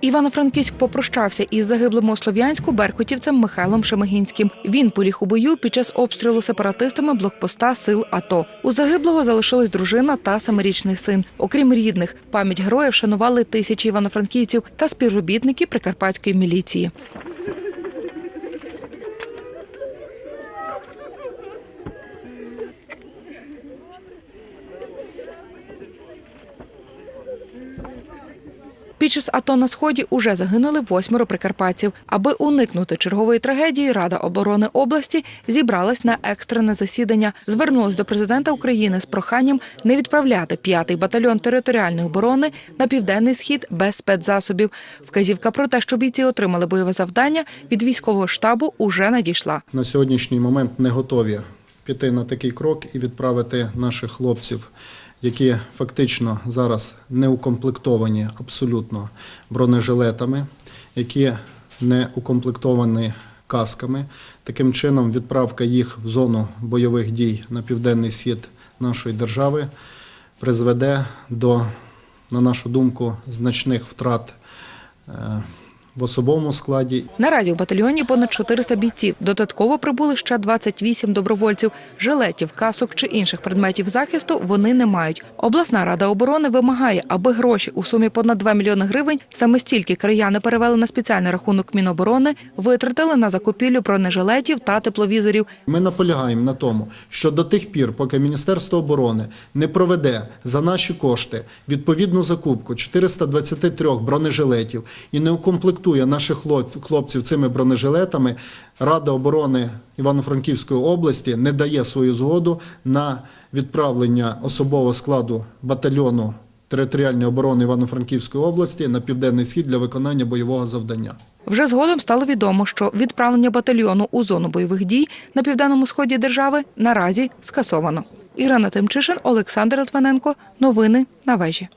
Івано-Франківськ попрощався із загиблим у Слов'янську беркутівцем Михайлом Шемегінським. Він поліг у бою під час обстрілу сепаратистами блокпоста сил АТО. У загиблого залишилась дружина та семирічний син. Окрім рідних, пам'ять героя вшанували тисячі івано-франківців та співробітники прикарпатської міліції. Під час АТО на сході уже загинули восьмеро прикарпатців. Аби уникнути чергової трагедії, Рада оборони області зібралась на екстрене засідання. Звернулась до президента України з проханням не відправляти п'ятий батальйон територіальної оборони на південний схід без спецзасобів. Вказівка про те, що бійці отримали бойове завдання від військового штабу, уже надійшла. на сьогоднішній момент не готові піти на такий крок і відправити наших хлопців, які фактично зараз не укомплектовані абсолютно бронежилетами, які не укомплектовані касками. Таким чином, відправка їх в зону бойових дій на південний схід нашої держави призведе до, на нашу думку, значних втрат е, в особовому складі Наразі у батальйоні понад 400 бійців. Додатково прибули ще 28 добровольців. Жилетів, касок чи інших предметів захисту вони не мають. Обласна рада оборони вимагає, аби гроші у сумі понад 2 мільйони гривень саме стільки краяни перевели на спеціальний рахунок Міноборони, витратили на закупівлю бронежилетів та тепловізорів. Ми наполягаємо на тому, що до тих пір, поки Міністерство оборони не проведе за наші кошти відповідну закупку 423 бронежилетів і не укомплектує наших хлоп- хлопців цими бронежилетами, Рада оборони Івано-Франківської області не дає свою згоду на відправлення особового складу батальйону територіальної оборони Івано-Франківської області на південний схід для виконання бойового завдання. Вже згодом стало відомо, що відправлення батальйону у зону бойових дій на південному сході держави наразі скасовано. Ірина Тимчишин, Олександр Литвиненко. Новини на вежі.